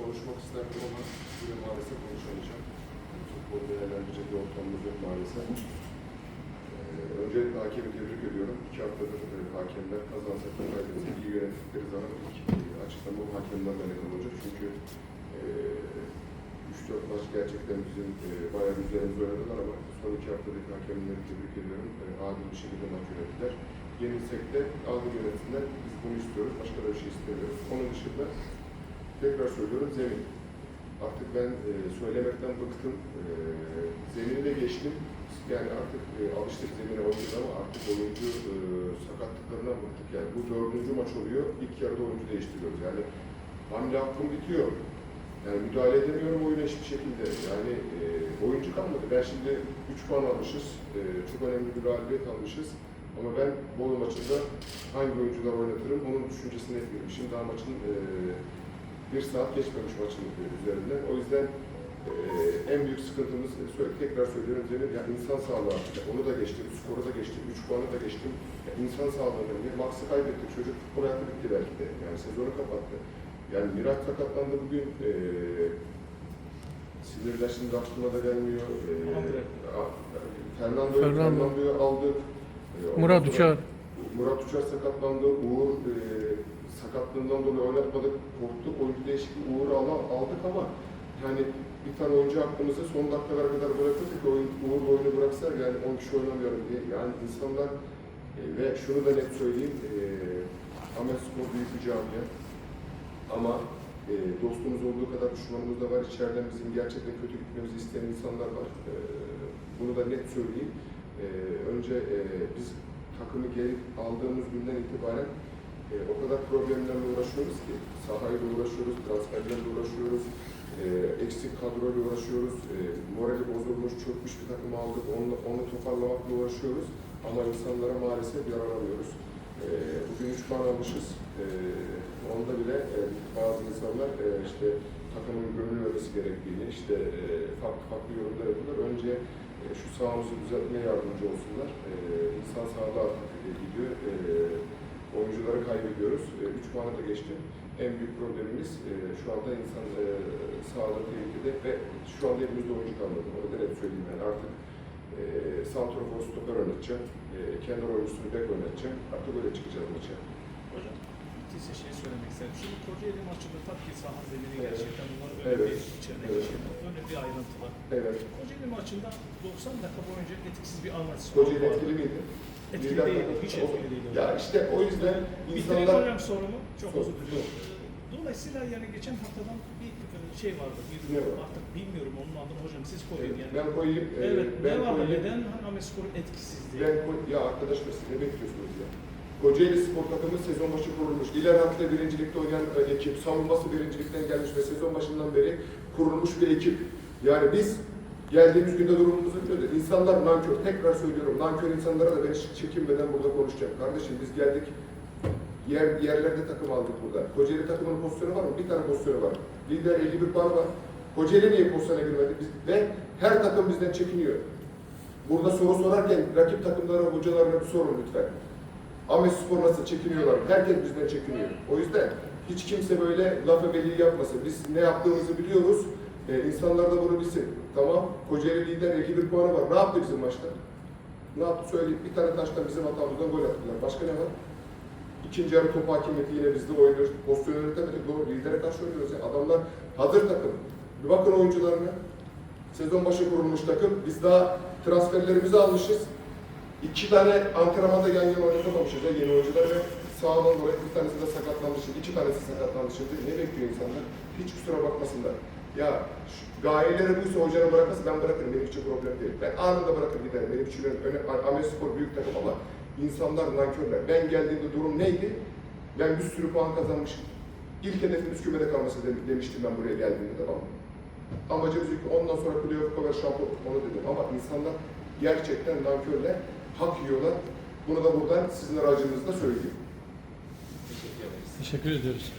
konuşmak isterdim ama bugün maalesef konuşamayacağım. Futbol değerlendirecek bir ortamımız yok maalesef. Ee, öncelikle hakemi tebrik ediyorum. İki haftadır e, hakemler kazansa kaybetse iyi yönettikleri zaman ilk e, açıklama bu hakemlerle alakalı olacak. Çünkü e, 3-4 maç gerçekten bizim e, bayağı üzerimize oynadılar ama son iki haftadaki hakemleri tebrik ediyorum. E, adil bir şekilde maç yönettiler. Yenilsek de adil yönetsinler. Biz bunu istiyoruz. Başka da bir şey istemiyoruz. Onun dışında tekrar söylüyorum zemin. Artık ben e, söylemekten bıktım. E, zemini de geçtim. Yani artık e, alıştık zemine oynuyoruz ama artık oyuncu e, sakatlıklarından bıktık. Yani bu dördüncü maç oluyor. İlk yarıda oyuncu değiştiriyoruz. Yani hamle hakkım bitiyor. Yani müdahale edemiyorum oyuna hiçbir şekilde. Yani e, oyuncu kalmadı. Ben şimdi 3 puan almışız. E, çok önemli bir galibiyet almışız. Ama ben Bolu maçında hangi oyuncular oynatırım onun düşüncesini yapıyorum. Şimdi daha maçın e, bir saat geçmemiş maçın üzerinden. O yüzden e, en büyük sıkıntımız e, söyle, tekrar söylüyorum Zeynep, ya insan sağlığı artık. Onu da geçtim, skoru da geçtim, 3 puanı da geçtim. Ya insan sağlığı önemli. Max'ı kaybettik. Çocuk futbol hayatı bitti belki de. Yani sezonu kapattı. Yani Miraç sakatlandı bugün. E, sinirler şimdi aklıma da gelmiyor. E, Fernando'yu Fernando. Fernando'yu aldık. E, Murat sonra- Uçar. Murat Uçar sakatlandı. Uğur e, sakatlığından dolayı oynatmadık. Korktuk. Oyuncu değişikliği Uğur'u aldık ama yani bir tane oyuncu aklımızda son dakikalara kadar bırakırdık. ki Oyun, Uğur oyunu bıraksa yani 10 kişi oynamıyorum diye. Yani insanlar e, ve şunu da net söyleyeyim. E, Ahmet Spor büyük bir camia. Ama e, dostumuz olduğu kadar düşmanımız da var. İçeriden bizim gerçekten kötü gitmemizi isteyen insanlar var. E, bunu da net söyleyeyim. E, önce e, biz takımı geri aldığımız günden itibaren e, o kadar problemlerle uğraşıyoruz ki sahayla uğraşıyoruz, transferlerle uğraşıyoruz, e, eksik kadroyla uğraşıyoruz, e, morali bozulmuş, çökmüş bir takım aldık, onu, onu toparlamakla uğraşıyoruz ama insanlara maalesef yaralamıyoruz. E, bugün 3 puan almışız, e, onda bile e, bazı insanlar e, işte takımın gönül vermesi gerektiğini, işte e, farklı farklı yorumlar yapıyorlar. Önce e, şu sahamızı düzeltmeye yardımcı olsunlar. E, insan e, gidiyor. E, oyuncuları kaybediyoruz. E, üç puanı da geçti. En büyük problemimiz e, şu anda insan e, sağlığı tehlikede ve şu anda elimizde oyuncu kalmadı. Onu da söyleyeyim yani artık e, santrofor stoper oynatacağım. E, kenar oyuncusunu bek oynatacağım. Artık öyle çıkacağız maça. Hocam bittiyse şey söylemek istedim. Şimdi Kocaeli maçında tabii ki saha zemini Evet. gerçekten bunlar öyle Evet. bir içerideki Evet. şeyler. Öyle bir ayrıntı var. Evet. Kocaeli maçında 90 dakika boyunca etkisiz bir Ahmet Spor Kocaeli vardı. etkili miydi? Etkili değildi, hiç etkili değildi Ya işte o yüzden insanlar... hocam sorumu. Çok Sor, özür diliyorum. Dolayısıyla yani geçen haftadan bir e, şey vardı. Bir, Ne var? Artık bilmiyorum onun adını hocam siz koyun yani. Ben koyayım. e, evet, ben ne var koyayım. neden Ahmet Spor'un etkisizliği? Ben koy- ya arkadaş mesela ne bekliyorsunuz ya? Kocaeli Spor takımı sezon başı kurulmuş. İlerhan'da birincilikte oynayan ekip, savunması birincilikten gelmiş ve sezon başından beri kurulmuş bir ekip. Yani biz geldiğimiz günde durumumuzu biliyoruz. İnsanlar nankör. Tekrar söylüyorum. Nankör insanlara da ben hiç çekinmeden burada konuşacağım. Kardeşim biz geldik. Yer, yerlerde takım aldık burada. Kocaeli takımının pozisyonu var mı? Bir tane pozisyonu var. Lider 51 puan var. Kocaeli niye pozisyona girmedi? Biz, ve her takım bizden çekiniyor. Burada soru sorarken rakip takımlara, hocalarına bir sorun lütfen. Ahmet Spor nasıl çekiniyorlar? Herkes bizden çekiniyor. O yüzden hiç kimse böyle laf ebeliği yapmasın. Biz ne yaptığımızı biliyoruz. Ee, insanlar da bunu bilsin. Tamam, Kocaeli lider 51 puanı var. Ne yaptı bizim maçta? Ne yaptı söyleyeyim. Bir tane taştan bizim hatamızdan gol attılar. Başka ne var? İkinci yarı top hakimiyeti yine bizde oynuyoruz. Pozisyon yönetemedik. Doğru. Lidere karşı oynuyoruz. ya. Adamlar hazır takım. Bir bakın oyuncularına. Sezon başı kurulmuş takım. Biz daha transferlerimizi almışız. İki tane antrenmanda yan yana oynatamamışız ya yeni oyuncular ve sağdan dolayı bir tanesi de sakatlandı şimdi. iki tanesi sakatlandı şimdi. Ne bekliyor insanlar? Hiç kusura bakmasınlar. Ya şu, gayeleri buysa hocanın bırakması ben bırakırım. Benim için problem değil. Ben anında bırakır giderim. Benim için öyle, Ahmet Spor büyük takım ama insanlar nankörler. Ben geldiğimde durum neydi? Ben bir sürü puan kazanmışım. İlk hedefimiz kümede kalması de- demiştim ben buraya geldiğimde tamam mı? Amacımız ilk ondan sonra playoff kadar şampiyon onu dedim ama insanlar gerçekten nankörler, hak yiyorlar. Bunu da buradan sizin aracınızda söyleyeyim. Teşekkür ediyoruz.